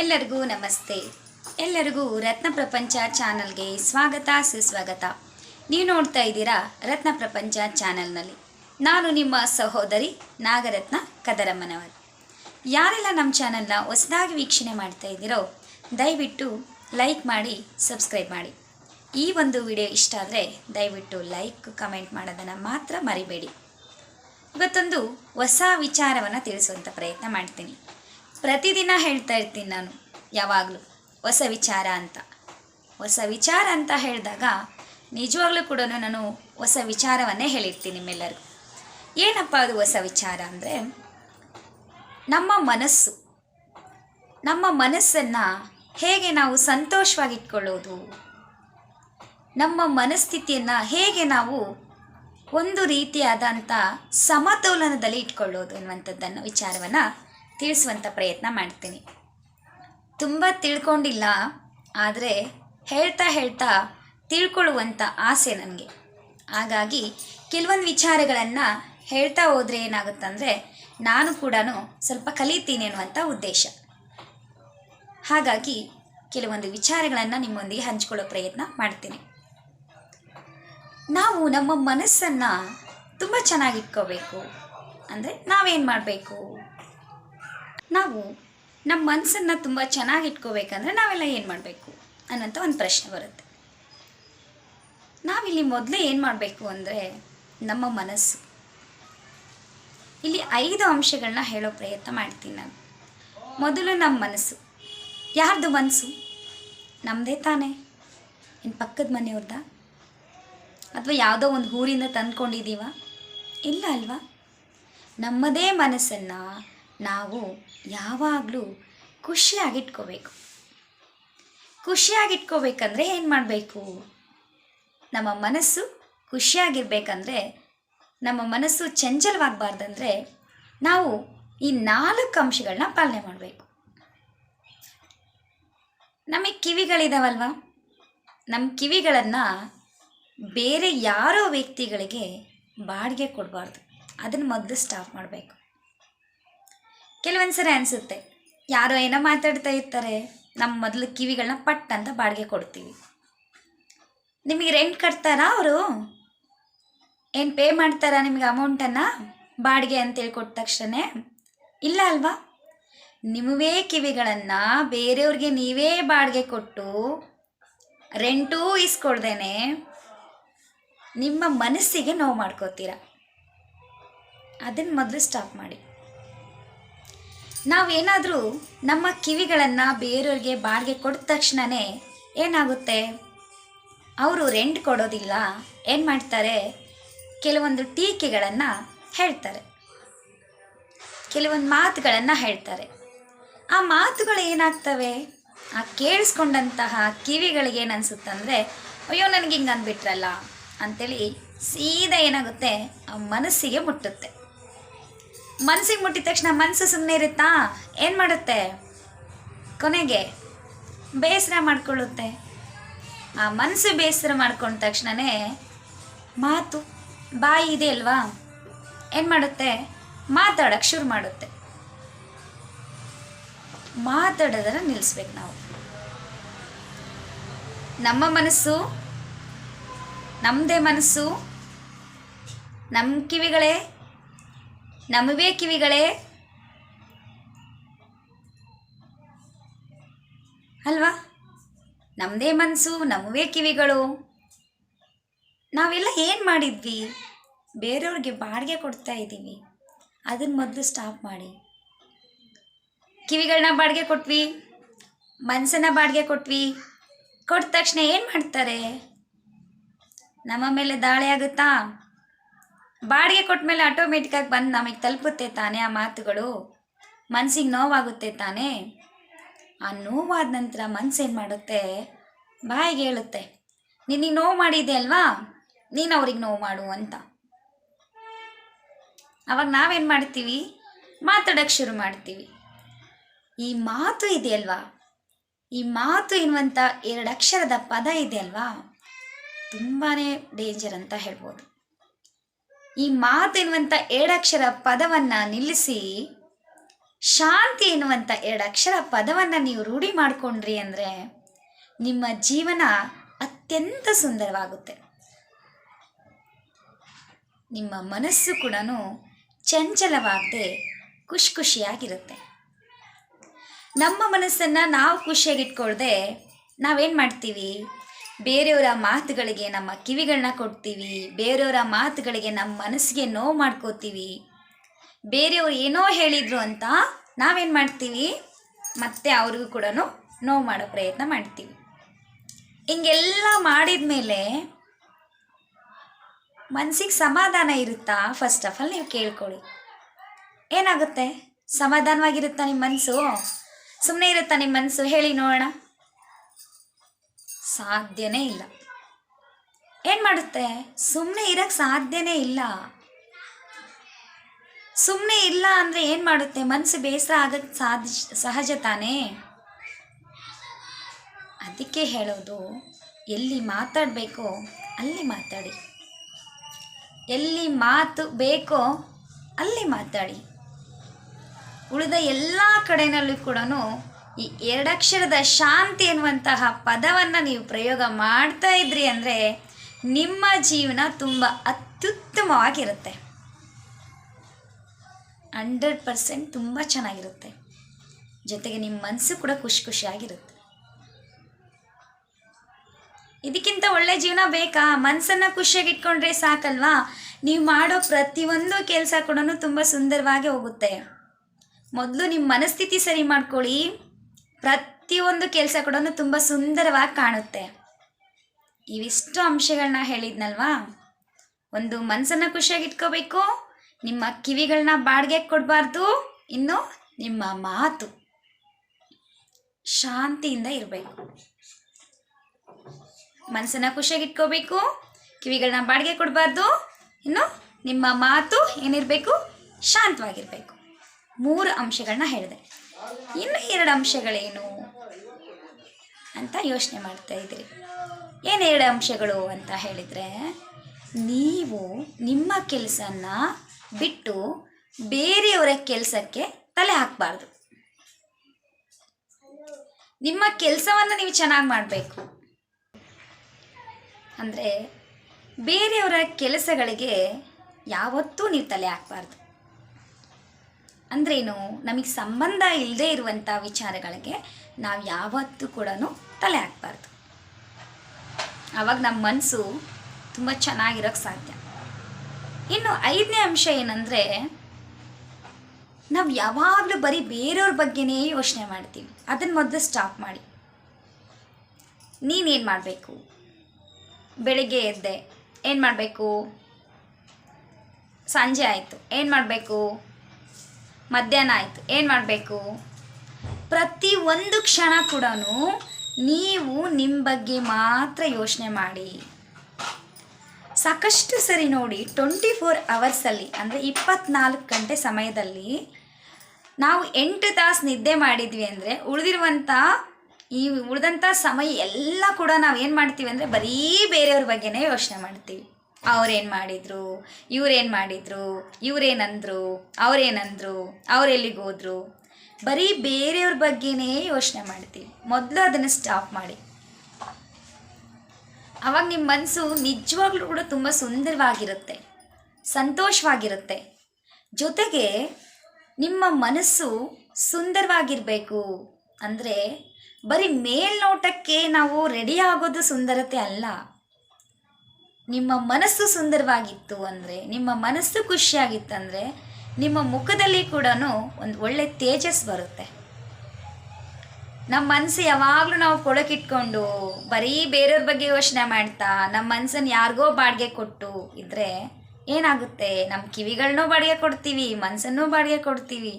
ಎಲ್ಲರಿಗೂ ನಮಸ್ತೆ. ಎಲ್ಲರಿಗೂ ರತ್ನ ಪ್ರಪಂಚ ಚಾನಲ್ಗೆ ಸ್ವಾಗತ, ಸುಸ್ವಾಗತ. ನೀವು ನೋಡ್ತಾ ಇದ್ದೀರಾ ರತ್ನ ಪ್ರಪಂಚ ಚಾನಲ್ನಲ್ಲಿ. ನಾನು ನಿಮ್ಮ ಸಹೋದರಿ ನಾಗರತ್ನ ಕದರಮ್ಮನವರು. ಯಾರೆಲ್ಲ ನಮ್ಮ ಚಾನಲ್ನ ಹೊಸದಾಗಿ ವೀಕ್ಷಣೆ ಮಾಡ್ತಾ ಇದ್ದೀರೋ, ದಯವಿಟ್ಟು ಲೈಕ್ ಮಾಡಿ, ಸಬ್ಸ್ಕ್ರೈಬ್ ಮಾಡಿ. ಈ ಒಂದು ವಿಡಿಯೋ ಇಷ್ಟ ಆದರೆ ದಯವಿಟ್ಟು ಲೈಕ್, ಕಮೆಂಟ್ ಮಾಡೋದನ್ನು ಮಾತ್ರ ಮರಿಬೇಡಿ. ಇವತ್ತೊಂದು ಹೊಸ ವಿಚಾರವನ್ನು ತಿಳಿಸುವಂಥ ಪ್ರಯತ್ನ ಮಾಡ್ತೀನಿ. ಪ್ರತಿದಿನ ಹೇಳ್ತಾ ಇರ್ತೀನಿ ನಾನು, ಯಾವಾಗಲೂ. ಹೊಸ ವಿಚಾರ ಅಂತ. ಹೊಸ ವಿಚಾರ ಅಂತ ಹೇಳಿದಾಗ ನಿಜವಾಗ್ಲೂ ಕೂಡ ನಾನು ಹೊಸ ವಿಚಾರವನ್ನೇ ಹೇಳಿರ್ತೀನಿ ನಿಮ್ಮೆಲ್ಲರಿಗೂ. ಏನಪ್ಪ ಅದು ಹೊಸ ವಿಚಾರ ಅಂದರೆ, ನಮ್ಮ ಮನಸ್ಸು, ನಮ್ಮ ಮನಸ್ಸನ್ನು ಹೇಗೆ ನಾವು ಸಂತೋಷವಾಗಿಟ್ಕೊಳ್ಳೋದು, ನಮ್ಮ ಮನಸ್ಥಿತಿಯನ್ನು ಹೇಗೆ ನಾವು ಒಂದು ರೀತಿಯಾದಂಥ ಸಮತೋಲನದಲ್ಲಿ ಇಟ್ಕೊಳ್ಳೋದು ಅನ್ನುವಂಥದ್ದನ್ನು ವಿಚಾರವನ್ನು ತಿಳಿಸುವಂಥ ಪ್ರಯತ್ನ ಮಾಡ್ತೀನಿ. ತುಂಬ ತಿಳ್ಕೊಂಡಿಲ್ಲ, ಆದರೆ ಹೇಳ್ತಾ ಹೇಳ್ತಾ ತಿಳ್ಕೊಳ್ಳುವಂಥ ಆಸೆ ನನಗೆ. ಹಾಗಾಗಿ ಕೆಲವೊಂದು ವಿಚಾರಗಳನ್ನು ಹೇಳ್ತಾ ಹೋದರೆ ಏನಾಗುತ್ತಂದರೆ, ನಾನು ಕೂಡ ಸ್ವಲ್ಪ ಕಲಿತೀನಿ ಅನ್ನುವಂಥ ಉದ್ದೇಶ. ಹಾಗಾಗಿ ಕೆಲವೊಂದು ವಿಚಾರಗಳನ್ನು ನಿಮ್ಮೊಂದಿಗೆ ಹಂಚ್ಕೊಳ್ಳೋ ಪ್ರಯತ್ನ ಮಾಡ್ತೀನಿ. ನಾವು ನಮ್ಮ ಮನಸ್ಸನ್ನು ತುಂಬ ಚೆನ್ನಾಗಿಟ್ಕೋಬೇಕು ಅಂದರೆ ನಾವೇನು ಮಾಡಬೇಕು? ನಾವು ನಮ್ಮ ಮನಸ್ಸನ್ನು ತುಂಬ ಚೆನ್ನಾಗಿ ಇಟ್ಕೋಬೇಕಂದ್ರೆ ನಾವೆಲ್ಲ ಏನು ಮಾಡಬೇಕು ಅನ್ನೋಂಥ ಒಂದು ಪ್ರಶ್ನೆ ಬರುತ್ತೆ. ನಾವಿಲ್ಲಿ ಮೊದಲೇ ಏನು ಮಾಡಬೇಕು ಅಂದರೆ ನಮ್ಮ ಮನಸ್ಸು. ಇಲ್ಲಿ ಐದು ಅಂಶಗಳನ್ನ ಹೇಳೋ ಪ್ರಯತ್ನ ಮಾಡ್ತೀನಿ ನಾನು. ಮೊದಲು ನಮ್ಮ ಮನಸ್ಸು. ಯಾರ್ದು ಮನಸ್ಸು ನಮ್ಮದೇ ತಾನೇ. ಇನ್ನು ಪಕ್ಕದ ಮನೆಯವ್ರದ್ದ ಅಥವಾ ಯಾವುದೋ ಒಂದು ಊರಿಂದ ತಂದ್ಕೊಂಡಿದ್ದೀವ? ಇಲ್ಲ ಅಲ್ವಾ? ನಮ್ಮದೇ ಮನಸ್ಸನ್ನು ನಾವು ಯಾವಾಗಲೂ ಖುಷಿಯಾಗಿಟ್ಕೋಬೇಕು. ಖುಷಿಯಾಗಿಟ್ಕೋಬೇಕಂದ್ರೆ ಏನು ಮಾಡಬೇಕು? ನಮ್ಮ ಮನಸ್ಸು ಖುಷಿಯಾಗಿರ್ಬೇಕಂದ್ರೆ, ನಮ್ಮ ಮನಸ್ಸು ಚಂಚಲವಾಗಬಾರ್ದಂದ್ರೆ ನಾವು ಈ ನಾಲ್ಕು ಅಂಶಗಳನ್ನ ಪಾಲನೆ ಮಾಡಬೇಕು. ನಮಗೆ ಕಿವಿಗಳಿದಾವಲ್ವ? ನಮ್ಮ ಕಿವಿಗಳನ್ನು ಬೇರೆ ಯಾರೋ ವ್ಯಕ್ತಿಗಳಿಗೆ ಬಾಡಿಗೆ ಕೊಡಬಾರ್ದು. ಅದನ್ನು ಮೊದಲು ಸ್ಟಾಪ್ ಮಾಡಬೇಕು. ಕೆಲವೊಂದು ಸರಿ ಅನಿಸುತ್ತೆ, ಯಾರೋ ಏನೋ ಮಾತಾಡ್ತಾ ಇರ್ತಾರೆ ನಮ್ಮ ಮೊದಲು ಕಿವಿಗಳನ್ನ ಪಟ್ ಅಂತ ಬಾಡಿಗೆ ಕೊಡ್ತೀವಿ. ನಿಮಗೆ ರೆಂಟ್ ಕಟ್ತಾರಾ ಅವರು? ಏನು ಪೇ ಮಾಡ್ತಾರಾ ನಿಮಗೆ ಅಮೌಂಟನ್ನು ಬಾಡಿಗೆ ಅಂತೇಳಿ ಕೊಟ್ಟ ತಕ್ಷಣ ಇಲ್ಲ ಅಲ್ವಾ? ನಿಮ್ಮವೇ ಕಿವಿಗಳನ್ನು ಬೇರೆಯವ್ರಿಗೆ ನೀವೇ ಬಾಡಿಗೆ ಕೊಟ್ಟು ರೆಂಟೂ ಇಸ್ಕೊಡ್ದೇನೆ, ನಿಮ್ಮ ಮನಸ್ಸಿಗೆ ನೋವು ಮಾಡ್ಕೋತೀರ? ಅದನ್ನು ಮೊದಲು ಸ್ಟಾಪ್ ಮಾಡಿ. ನಾವೇನಾದರೂ ನಮ್ಮ ಕಿವಿಗಳನ್ನು ಬೇರೆಯವ್ರಿಗೆ ಬಾಡಿಗೆ ಕೊಟ್ಟ ತಕ್ಷಣವೇ ಏನಾಗುತ್ತೆ? ಅವರು ರೆಂಟ್ ಕೊಡೋದಿಲ್ಲ. ಏನು ಮಾಡ್ತಾರೆ? ಕೆಲವೊಂದು ಟೀಕೆಗಳನ್ನು ಹೇಳ್ತಾರೆ. ಕೆಲವೊಂದು ಮಾತುಗಳನ್ನು ಹೇಳ್ತಾರೆ. ಆ ಮಾತುಗಳು ಏನಾಗ್ತವೆ? ಆ ಕೇಳಿಸ್ಕೊಂಡಂತಹ ಕಿವಿಗಳಿಗೆ ಏನು ಅನಿಸುತ್ತಂದರೆ ಅಯ್ಯೋ, ನನಗೆ ಹಿಂಗೆ ಅಂದ್ಬಿಟ್ರಲ್ಲ ಅಂಥೇಳಿ ಸೀದಾ ಏನಾಗುತ್ತೆ? ಆ ಮನಸ್ಸಿಗೆ ಮುಟ್ಟುತ್ತೆ. ಮನಸ್ಸಿಗೆ ಮುಟ್ಟಿದ ತಕ್ಷಣ ಮನಸ್ಸು ಸುಮ್ಮನೆ ಇರುತ್ತಾ? ಏನು ಮಾಡುತ್ತೆ? ಕೊನೆಗೆ ಬೇಸರ ಮಾಡ್ಕೊಳ್ಳುತ್ತೆ. ಆ ಮನಸ್ಸು ಬೇಸರ ಮಾಡ್ಕೊಂಡ ತಕ್ಷಣವೇ ಮಾತು, ಬಾಯಿ ಇದೆ ಅಲ್ವಾ? ಏನು ಮಾಡುತ್ತೆ? ಮಾತಾಡೋಕ್ಕೆ ಶುರು ಮಾಡುತ್ತೆ. ಮಾತಾಡೋದನ್ನು ನಿಲ್ಲಿಸ್ಬೇಕು ನಾವು. ನಮ್ಮ ಮನಸ್ಸು ನಮ್ಮದೇ ಮನಸ್ಸು ನಮ್ಮ ಕಿವಿಗಳೇ ನಮ್ಮವೇ ಕಿವಿಗಳೇ. ಅಲ್ವಾ? ನಮ್ಮದೇ ಮನಸ್ಸು ನಮ್ಮವೇ ಕಿವಿಗಳು. ನಾವೆಲ್ಲ ಏನು ಮಾಡಿದ್ವಿ? ಬೇರೆಯವ್ರಿಗೆ ಬಾಡಿಗೆ ಕೊಡ್ತಾ ಇದ್ದೀವಿ. ಅದನ್ನ ಮೊದಲು ಸ್ಟಾಪ್ ಮಾಡಿ. ಕಿವಿಗಳನ್ನ ಬಾಡಿಗೆ ಕೊಟ್ವಿ. ಮನಸ್ಸನ್ನು ಬಾಡಿಗೆ ಕೊಟ್ವಿ. ಕೊಟ್ಟ ತಕ್ಷಣ ಏನು ಮಾಡ್ತಾರೆ? ನಮ್ಮ ಮೇಲೆ ದಾಳಿ ಆಗುತ್ತಾ? ಬಾಡಿಗೆ ಕೊಟ್ಟ ಮೇಲೆ ಆಟೋಮೆಟಿಕ್ಕಾಗಿ ಬಂದು ನಮಗೆ ತಲುಪುತ್ತೆ ತಾನೇ ಆ ಮಾತುಗಳು? ಮನಸ್ಸಿಗೆ ನೋವಾಗುತ್ತೆ ತಾನೇ? ಆ ನೋವಾದ ನಂತರ ಮನಸ್ಸು ಏನು ಮಾಡುತ್ತೆ? ಬಾಯಿಗೆ ಹೇಳುತ್ತೆ, ನಿನಗೆ ನೋವು ಮಾಡಿದೆ ಅಲ್ವಾ? ನೀನು ಅವ್ರಿಗೆ ನೋವು ಮಾಡು ಅಂತ. ಅವಾಗ ನಾವೇನು ಮಾಡ್ತೀವಿ? ಮಾತಾಡೋಕ್ಕೆ ಶುರು ಮಾಡ್ತೀವಿ. ಈ ಮಾತು ಇದೆಯಲ್ವಾ ಈ ಮಾತು ಎನ್ನುವಂಥ ಎರಡು ಅಕ್ಷರದ ಪದ ಇದೆಯಲ್ವಾ ತುಂಬಾ ಡೇಂಜರ್ ಅಂತ ಹೇಳ್ಬೋದು. ಈ ಮಾತು ಎನ್ನುವಂಥ ಎರಡಕ್ಷರ ಪದವನ್ನು ನಿಲ್ಲಿಸಿ, ಶಾಂತಿ ಎನ್ನುವಂಥ ಎರಡಕ್ಷರ ಪದವನ್ನು ನೀವು ರೂಢಿ ಮಾಡಿಕೊಂಡ್ರಿ ಅಂದರೆ ನಿಮ್ಮ ಜೀವನ ಅತ್ಯಂತ ಸುಂದರವಾಗುತ್ತೆ. ನಿಮ್ಮ ಮನಸ್ಸು ಕೂಡ ಚಂಚಲವಾಗದೆ ಖುಷಿ ಖುಷಿಯಾಗಿರುತ್ತೆ ನಮ್ಮ ಮನಸ್ಸನ್ನು ನಾವು ಖುಷಿಯಾಗಿಟ್ಕೊಳ್ದೆ ನಾವೇನು ಮಾಡ್ತೀವಿ? ಬೇರೆಯವರ ಮಾತುಗಳಿಗೆ ನಮ್ಮ ಕಿವಿಗಳನ್ನ ಕೊಡ್ತೀವಿ. ಬೇರೆಯವರ ಮಾತುಗಳಿಗೆ ನಮ್ಮ ಮನಸ್ಸಿಗೆ ನೋವು ಮಾಡ್ಕೋತೀವಿ. ಬೇರೆಯವ್ರು ಏನೋ ಹೇಳಿದರು ಅಂತ ನಾವೇನು ಮಾಡ್ತೀವಿ? ಮತ್ತೆ ಅವ್ರಿಗೂ ಕೂಡ ನೋವು ಮಾಡೋ ಪ್ರಯತ್ನ ಮಾಡ್ತೀವಿ. ಹಿಂಗೆಲ್ಲ ಮಾಡಿದ ಮೇಲೆ ಮನಸ್ಸಿಗೆ ಸಮಾಧಾನ ಇರುತ್ತಾ? ಫಸ್ಟ್ ಆಫ್ ಆಲ್ ನೀವು ಕೇಳ್ಕೊಳ್ಳಿ. ಏನಾಗುತ್ತೆ? ಸಮಾಧಾನವಾಗಿರುತ್ತಾ ನಿಮ್ಮ ಮನಸ್ಸು ಸುಮ್ಮನೆ ಇರುತ್ತಾ ನಿಮ್ಮ ಮನಸ್ಸು ಹೇಳಿ ನೋಡೋಣ. ಸಾಧ್ಯನೇ ಇಲ್ಲ. ಏನು ಮಾಡುತ್ತೆ? ಸುಮ್ಮನೆ ಇರಕ್ಕೆ ಸಾಧ್ಯನೇ ಇಲ್ಲ. ಸುಮ್ಮನೆ ಇಲ್ಲ ಅಂದರೆ ಏನು ಮಾಡುತ್ತೆ? ಮನಸ್ಸು ಬೇಸರ ಆಗಕ್ಕೆ ಸಾಧ್ಯ, ಸಹಜ ತಾನೇ? ಅದಕ್ಕೆ ಹೇಳೋದು, ಎಲ್ಲಿ ಮಾತಾಡಬೇಕೋ ಅಲ್ಲಿ ಮಾತಾಡಿ. ಎಲ್ಲಿ ಮಾತು ಬೇಕೋ ಅಲ್ಲಿ ಮಾತಾಡಿ. ಉಳಿದ ಎಲ್ಲ ಕಡೆನಲ್ಲೂ ಕೂಡ ಈ ಎರಡಕ್ಷರದ ಶಾಂತಿ ಎನ್ನುವಂತಹ ಪದವನ್ನು ನೀವು ಪ್ರಯೋಗ ಮಾಡ್ತಾ ಇದ್ರಿ ಅಂದರೆ ನಿಮ್ಮ ಜೀವನ ತುಂಬ ಅತ್ಯುತ್ತಮವಾಗಿರುತ್ತೆ. ಹಂಡ್ರೆಡ್ ಪರ್ಸೆಂಟ್ ತುಂಬ ಚೆನ್ನಾಗಿರುತ್ತೆ. ಜೊತೆಗೆ ನಿಮ್ಮ ಮನಸ್ಸು ಕೂಡ ಖುಷಿ ಖುಷಿಯಾಗಿರುತ್ತೆ. ಇದಕ್ಕಿಂತ ಒಳ್ಳೆ ಜೀವನ ಬೇಕಾ? ಮನಸ್ಸನ್ನು ಖುಷಿಯಾಗಿ ಇಟ್ಕೊಂಡ್ರೆ ಸಾಕಲ್ವಾ? ನೀವು ಮಾಡೋ ಪ್ರತಿಯೊಂದು ಕೆಲಸ ಕೂಡ ತುಂಬ ಸುಂದರವಾಗಿ ಹೋಗುತ್ತೆ. ಮೊದಲು ನಿಮ್ಮ ಮನಸ್ಥಿತಿ ಸರಿ ಮಾಡ್ಕೊಳ್ಳಿ. ಪ್ರತಿಯೊಂದು ಕೆಲಸ ಕೂಡ ತುಂಬ ಸುಂದರವಾಗಿ ಕಾಣುತ್ತೆ. ಇವಿಷ್ಟು ಅಂಶಗಳನ್ನ ಹೇಳಿದ್ನಲ್ವಾ? ಒಂದು ಮನಸ್ಸನ್ನು ಖುಷಿಯಾಗಿ ಇಟ್ಕೋಬೇಕು, ನಿಮ್ಮ ಕಿವಿಗಳನ್ನ ಬಾಡಿಗೆ ಕೊಡಬಾರ್ದು, ಇನ್ನು ನಿಮ್ಮ ಮಾತು. ಶಾಂತಿಯಿಂದ ಇರಬೇಕು. ಮನಸ್ಸನ್ನು ಖುಷಿಯಾಗಿ ಇಟ್ಕೋಬೇಕು ಕಿವಿಗಳನ್ನ ಬಾಡಿಗೆ ಕೊಡಬಾರ್ದು, ಇನ್ನು ನಿಮ್ಮ ಮಾತು ಏನಿರಬೇಕು, ಶಾಂತವಾಗಿರಬೇಕು. ಮೂರು ಅಂಶಗಳನ್ನ ಹೇಳಿದೆ. ಇನ್ನು ಎರಡು ಅಂಶಗಳೇನು ಅಂತ ಯೋಚನೆ ಮಾಡ್ತಾ ಇದ್ರಿ. ಏನು ಎರಡು ಅಂಶಗಳು ಅಂತ ಹೇಳಿದರೆ, ನೀವು ನಿಮ್ಮ ಕೆಲಸನ ಬಿಟ್ಟು ಬೇರೆಯವರ ಕೆಲಸಕ್ಕೆ ತಲೆ ಹಾಕಬಾರ್ದು. ನಿಮ್ಮ ಕೆಲಸವನ್ನು ನೀವು ಚೆನ್ನಾಗಿ ಮಾಡಬೇಕು. ಅಂದರೆ ಬೇರೆಯವರ ಕೆಲಸಗಳಿಗೆ ಯಾವತ್ತೂ ನೀವು ತಲೆ ಹಾಕಬಾರ್ದು. ಅಂದ್ರೇನು, ನಮಗೆ ಸಂಬಂಧ ಇಲ್ಲದೆ ಇರುವಂಥ ವಿಚಾರಗಳಿಗೆ ನಾವು ಯಾವತ್ತೂ ಕೂಡ ತಲೆ ಹಾಕ್ಬಾರ್ದು. ಆವಾಗ ನಮ್ಮ ಮನಸ್ಸು ತುಂಬ ಚೆನ್ನಾಗಿರೋಕ್ಕೆ ಸಾಧ್ಯ. ಇನ್ನು ಐದನೇ ಅಂಶ ಏನಂದರೆ, ನಾವು ಯಾವಾಗಲೂ ಬರೀ ಬೇರೆಯವ್ರ ಬಗ್ಗೆನೇ ಯೋಚನೆ ಮಾಡ್ತೀವಿ. ಅದನ್ನು ಮೊದಲು ಸ್ಟಾಪ್ ಮಾಡಿ. ನೀನೇನು ಮಾಡಬೇಕು? ಬೆಳಿಗ್ಗೆ ಎದ್ದೆ, ಏನು ಮಾಡಬೇಕು? ಸಂಜೆ ಆಯಿತು, ಏನು ಮಾಡಬೇಕು? ಮಧ್ಯಾಹ್ನ ಆಯಿತು. ಏನು ಮಾಡಬೇಕು? ಪ್ರತಿ ಒಂದು ಕ್ಷಣ ಕೂಡ ನೀವು ನಿಮ್ಮ ಬಗ್ಗೆ ಮಾತ್ರ ಯೋಚನೆ ಮಾಡಿ. ಸಾಕಷ್ಟು ಸರಿ ನೋಡಿ ಟ್ವೆಂಟಿ ಫೋರ್ ಅವರ್ಸಲ್ಲಿ ಅಂದರೆ ಇಪ್ಪತ್ನಾಲ್ಕು ಗಂಟೆ ಸಮಯದಲ್ಲಿ ನಾವು ಎಂಟು ತಾಸು ನಿದ್ದೆ ಮಾಡಿದ್ವಿ ಅಂದರೆ ಉಳಿದಿರುವಂಥ ಈ ಉಳಿದಂಥ ಸಮಯ ಎಲ್ಲ ಕೂಡ ನಾವು ಏನು ಮಾಡ್ತೀವಿ ಅಂದರೆ ಬರೀ ಬೇರೆಯವ್ರ ಬಗ್ಗೆನೇ ಯೋಚನೆ ಮಾಡ್ತೀವಿ. ಅವ್ರೇನು ಮಾಡಿದರು? ಇವ್ರೇನು ಮಾಡಿದರು? ಇವರೇನಂದರು? ಅವ್ರೇನಂದರು? ಅವರೆಲ್ಲಿಗೆ ಹೋದರು? ಬರೀ ಬೇರೆಯವ್ರ ಬಗ್ಗೆನೇ ಯೋಚನೆ ಮಾಡ್ತೀವಿ. ಮೊದಲು ಅದನ್ನು ಸ್ಟಾಪ್ ಮಾಡಿ. ಅವಾಗ ನಿಮ್ಮ ಮನಸ್ಸು ನಿಜವಾಗ್ಲೂ ಕೂಡ ತುಂಬ ಸುಂದರವಾಗಿರುತ್ತೆ. ಸಂತೋಷವಾಗಿರುತ್ತೆ. ಜೊತೆಗೆ ನಿಮ್ಮ ಮನಸ್ಸು ಸುಂದರವಾಗಿರಬೇಕು. ಅಂದರೆ ಬರೀ ಮೇಲ್ನೋಟಕ್ಕೆ ನಾವು ರೆಡಿ ಆಗೋದು ಸುಂದರತೆ ಅಲ್ಲ. ನಿಮ್ಮ ಮನಸ್ಸು ಸುಂದರವಾಗಿತ್ತು ಅಂದರೆ, ನಿಮ್ಮ ಮನಸ್ಸು ಖುಷಿಯಾಗಿತ್ತಂದರೆ, ನಿಮ್ಮ ಮುಖದಲ್ಲಿ ಕೂಡ ಒಂದು ಒಳ್ಳೆ ತೇಜಸ್ ಬರುತ್ತೆ. ನಮ್ಮ ಮನಸ್ಸು ಯಾವಾಗಲೂ ನಾವು ಕೊಳಕಿಟ್ಕೊಂಡು ಬರೀ ಬೇರೆಯವ್ರ ಬಗ್ಗೆ ಯೋಚನೆ ಮಾಡ್ತಾ, ನಮ್ಮ ಮನಸ್ಸನ್ನು ಯಾರಿಗೋ ಬಾಡಿಗೆ ಕೊಟ್ಟು ಇದ್ದರೆ ಏನಾಗುತ್ತೆ? ನಮ್ಮ ಕಿವಿಗಳನ್ನೂ ಬಾಡಿಗೆ ಕೊಡ್ತೀವಿ, ಮನಸ್ಸನ್ನು ಬಾಡಿಗೆ ಕೊಡ್ತೀವಿ.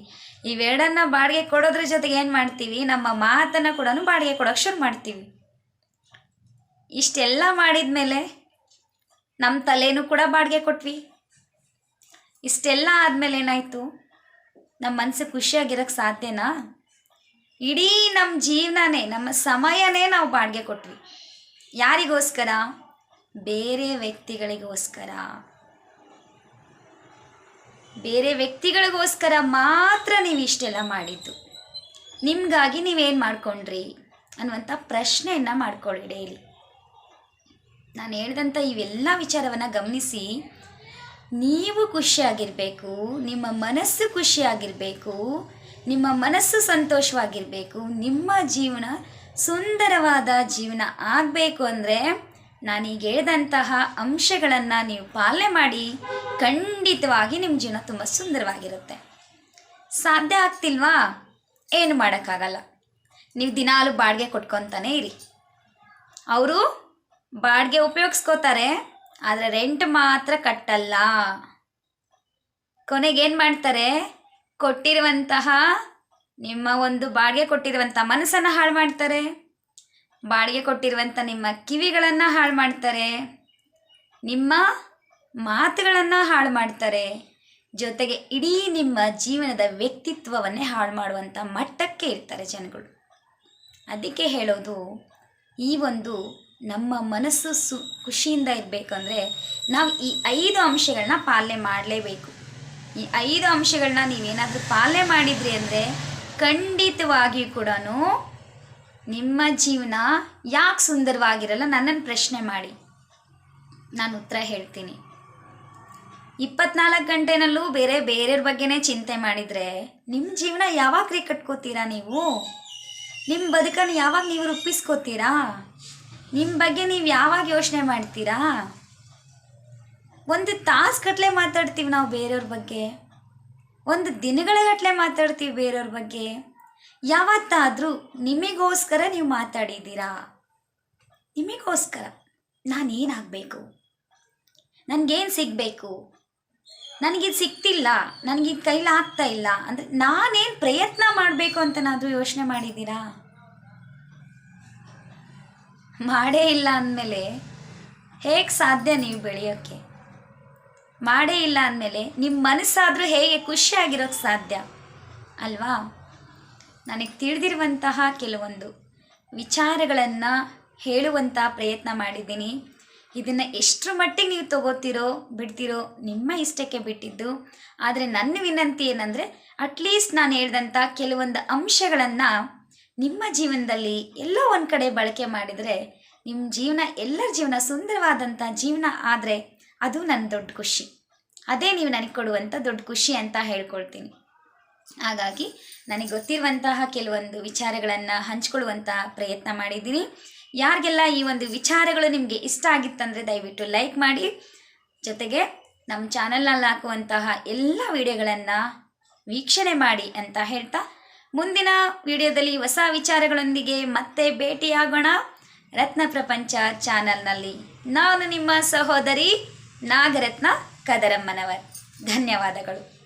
ಇವೆರಡನ್ನ ಬಾಡಿಗೆ ಕೊಡೋದ್ರ ಜೊತೆಗೆ ಏನು ಮಾಡ್ತೀವಿ? ನಮ್ಮ ಮಾತನ್ನು ಕೂಡ ಬಾಡಿಗೆ ಕೊಡೋಕೆ ಶುರು ಮಾಡ್ತೀವಿ. ಇಷ್ಟೆಲ್ಲ ಮಾಡಿದ ಮೇಲೆ ನಮ್ಮ ತಲೆನೂ ಕೂಡ ಬಾಡಿಗೆ ಕೊಟ್ವಿ. ಇಷ್ಟೆಲ್ಲ ಆದಮೇಲೆ ಏನಾಯಿತು? ನಮ್ಮ ಮನಸ್ಸು ಖುಷಿಯಾಗಿರೋಕ್ಕೆ ಸಾಧ್ಯನಾ? ಇಡೀ ನಮ್ಮ ಜೀವನನೇ, ನಮ್ಮ ಸಮಯನೇ ನಾವು ಬಾಡಿಗೆ ಕೊಟ್ವಿ. ಯಾರಿಗೋಸ್ಕರ? ಬೇರೆ ವ್ಯಕ್ತಿಗಳಿಗೋಸ್ಕರ. ಬೇರೆ ವ್ಯಕ್ತಿಗಳಿಗೋಸ್ಕರ ಮಾತ್ರ ನೀವು ಇಷ್ಟೆಲ್ಲ ಮಾಡಿದ್ದು. ನಿಮಗಾಗಿ ನೀವೇನು ಮಾಡ್ಕೊಂಡ್ರಿ ಅನ್ನುವಂಥ ಪ್ರಶ್ನೆಯನ್ನು ಮಾಡ್ಕೊಳ್ಳಿ ಡೈಲಿ ನಾನು ಹೇಳಿದಂಥ ಇವೆಲ್ಲ ವಿಚಾರವನ್ನು ಗಮನಿಸಿ, ನೀವು ಖುಷಿಯಾಗಿರಬೇಕು, ನಿಮ್ಮ ಮನಸ್ಸು ಖುಷಿಯಾಗಿರಬೇಕು, ನಿಮ್ಮ ಮನಸ್ಸು ಸಂತೋಷವಾಗಿರಬೇಕು, ನಿಮ್ಮ ಜೀವನ ಸುಂದರವಾದ ಜೀವನ ಆಗಬೇಕು ಅಂದರೆ ನಾನೀಗ ಹೇಳಿದಂತಹ ಅಂಶಗಳನ್ನು ನೀವು ಪಾಲನೆ ಮಾಡಿ ಖಂಡಿತವಾಗಿ ನಿಮ್ಮ ಜೀವನ ತುಂಬ ಸುಂದರವಾಗಿರುತ್ತೆ. ಸಾಧ್ಯ ಆಗ್ತಿಲ್ವಾ? ಏನು ಮಾಡೋಕ್ಕಾಗಲ್ಲ. ನೀವು ದಿನಾಲು ಬಾಡಿಗೆ ಕೊಟ್ಕೊತಾನೆ ಇರಿ. ಅವರು ಬಾಡಿಗೆ ಉಪಯೋಗಿಸ್ಕೋತಾರೆ, ಆದರೆ ರೆಂಟ್ ಮಾತ್ರ ಕಟ್ಟಲ್ಲ. ಕೊನೆಗೇನು ಮಾಡ್ತಾರೆ? ಕೊಟ್ಟಿರುವಂತಹ, ನಿಮ್ಮ ಒಂದು ಬಾಡಿಗೆ ಕೊಟ್ಟಿರುವಂಥ ಮನಸ್ಸನ್ನು ಹಾಳು ಮಾಡ್ತಾರೆ. ಬಾಡಿಗೆ ಕೊಟ್ಟಿರುವಂಥ ನಿಮ್ಮ ಕಿವಿಗಳನ್ನು ಹಾಳು ಮಾಡ್ತಾರೆ. ನಿಮ್ಮ ಮಾತುಗಳನ್ನು ಹಾಳು ಮಾಡ್ತಾರೆ. ಜೊತೆಗೆ ಇಡೀ ನಿಮ್ಮ ಜೀವನದ ವ್ಯಕ್ತಿತ್ವವನ್ನೇ ಹಾಳು ಮಾಡುವಂಥ ಮಟ್ಟಕ್ಕೆ ಇರ್ತಾರೆ ಜನಗಳು. ಅದಕ್ಕೆ ಹೇಳೋದು, ಈ ಒಂದು ನಮ್ಮ ಮನಸ್ಸು ಸು, ಖುಷಿಯಿಂದ ಇರಬೇಕಂದ್ರೆ ನಾವು ಈ ಐದು ಅಂಶಗಳನ್ನ ಪಾಲನೆ ಮಾಡಲೇಬೇಕು. ಈ ಐದು ಅಂಶಗಳನ್ನ ನೀವೇನಾದರೂ ಪಾಲನೆ ಮಾಡಿದ್ರಿ ಅಂದರೆ ಖಂಡಿತವಾಗಿಯೂ ಕೂಡ ನಿಮ್ಮ ಜೀವನ ಯಾಕೆ ಸುಂದರವಾಗಿರಲ್ಲ ನನ್ನನ್ನು ಪ್ರಶ್ನೆ ಮಾಡಿ. ನಾನು ಉತ್ತರ ಹೇಳ್ತೀನಿ. ಇಪ್ಪತ್ನಾಲ್ಕು ಗಂಟೆನಲ್ಲೂ ಬೇರೆ ಬೇರೆಯವ್ರ ಬಗ್ಗೆನೇ ಚಿಂತೆ ಮಾಡಿದರೆ ನಿಮ್ಮ ಜೀವನ ಯಾವಾಗ ರೀ ಕಟ್ಕೋತೀರಾ ನೀವು? ನಿಮ್ಮ ಬದುಕನ್ನು ಯಾವಾಗ ನೀವು ರೂಪಿಸ್ಕೋತೀರಾ? ನಿಮ್ಮ ಬಗ್ಗೆ ನೀವು ಯಾವಾಗ ಯೋಚನೆ ಮಾಡ್ತೀರಾ? ಒಂದು ತಾಸು ಗಟ್ಟಲೆ ಮಾತಾಡ್ತೀವಿ ನಾವು ಬೇರೆಯವ್ರ ಬಗ್ಗೆ. ಒಂದು ದಿನಗಳ ಗಟ್ಟಲೆ ಮಾತಾಡ್ತೀವಿ ಬೇರೆಯವ್ರ ಬಗ್ಗೆ. ಯಾವತ್ತಾದರೂ ನಿಮಗೋಸ್ಕರ ನೀವು ಮಾತಾಡಿದ್ದೀರಾ? ನಿಮಗೋಸ್ಕರ ನಾನೇನಾಗಬೇಕು? ನನಗೇನು ಸಿಗಬೇಕು? ನನಗಿದು ಸಿಗ್ತಿಲ್ಲ, ನನಗಿದು ಕೈಲಿ ಆಗ್ತಾ ಇಲ್ಲ. ಅಂದರೆ ನಾನೇನು ಪ್ರಯತ್ನ ಮಾಡಬೇಕು ಅಂತನಾದರೂ ಯೋಚನೆ ಮಾಡಿದ್ದೀರಾ? ಮಾಡೇ ಇಲ್ಲ ಅಂದಮೇಲೆ ಹೇಗೆ ಸಾಧ್ಯ ನೀವು ಬೆಳೆಯೋಕ್ಕೆ ಮಾಡೇ ಇಲ್ಲ ಅಂದಮೇಲೆ ನಿಮ್ಮ ಮನಸ್ಸಾದರೂ ಹೇಗೆ ಖುಷಿಯಾಗಿರೋಕ್ಕೆ ಸಾಧ್ಯ? ಅಲ್ವಾ? ನನಗೆ ತಿಳಿದಿರುವಂತಹ ಕೆಲವೊಂದು ವಿಚಾರಗಳನ್ನು ಹೇಳುವಂಥ ಪ್ರಯತ್ನ ಮಾಡಿದ್ದೀನಿ. ಇದನ್ನು ಎಷ್ಟರ ಮಟ್ಟಿಗೆ ನೀವು ತಗೋತೀರೋ, ಬಿಡ್ತೀರೋ ನಿಮ್ಮ ಇಷ್ಟಕ್ಕೆ ಬಿಟ್ಟಿದ್ದು. ಆದರೆ ನನ್ನ ವಿನಂತಿ ಏನಂದರೆ ಅಟ್ಲೀಸ್ಟ್ ನಾನು ಹೇಳಿದಂಥ ಕೆಲವೊಂದು ಅಂಶಗಳನ್ನು ನಿಮ್ಮ ಜೀವನದಲ್ಲಿ ಎಲ್ಲೋ ಒಂದು ಕಡೆ ಬಳಕೆ ಮಾಡಿದರೆ ನಿಮ್ಮ ಜೀವನ ಎಲ್ಲರ ಜೀವನ ಸುಂದರವಾದಂಥ ಜೀವನ ಆದರೆ ಅದು ನನ್ನ ದೊಡ್ಡ ಖುಷಿ. ಅದೇ ನೀವು ನನಗೆ ಕೊಡುವಂಥ ದೊಡ್ಡ ಖುಷಿ ಅಂತ ಹೇಳ್ಕೊಳ್ತೀನಿ. ಹಾಗಾಗಿ ನನಗೆ ಗೊತ್ತಿರುವಂತಹ ಕೆಲವೊಂದು ವಿಚಾರಗಳನ್ನು ಹಂಚ್ಕೊಳ್ಳುವಂಥ ಪ್ರಯತ್ನ ಮಾಡಿದ್ದೀನಿ. ಯಾರಿಗೆಲ್ಲ ಈ ಒಂದು ವಿಚಾರಗಳು ನಿಮಗೆ ಇಷ್ಟ ಆಗಿತ್ತಂದರೆ ದಯವಿಟ್ಟು ಲೈಕ್ ಮಾಡಿ. ಜೊತೆಗೆ ನಮ್ಮ ಚಾನಲ್ನಲ್ಲಿ ಹಾಕುವಂತಹ ಎಲ್ಲ ವಿಡಿಯೋಗಳನ್ನು ವೀಕ್ಷಣೆ ಮಾಡಿ ಅಂತ ಹೇಳ್ತಾ ಮುಂದಿನ ವಿಡಿಯೋದಲ್ಲಿ ಹೊಸ ವಿಚಾರಗಳೊಂದಿಗೆ ಮತ್ತೆ ಭೇಟಿಯಾಗೋಣ ರತ್ನ ಪ್ರಪಂಚ ಚಾನಲ್ನಲ್ಲಿ. ನಾನು ನಿಮ್ಮ ಸಹೋದರಿ ನಾಗರತ್ನ ಕದರಮ್ಮನವರ್ ಧನ್ಯವಾದಗಳು.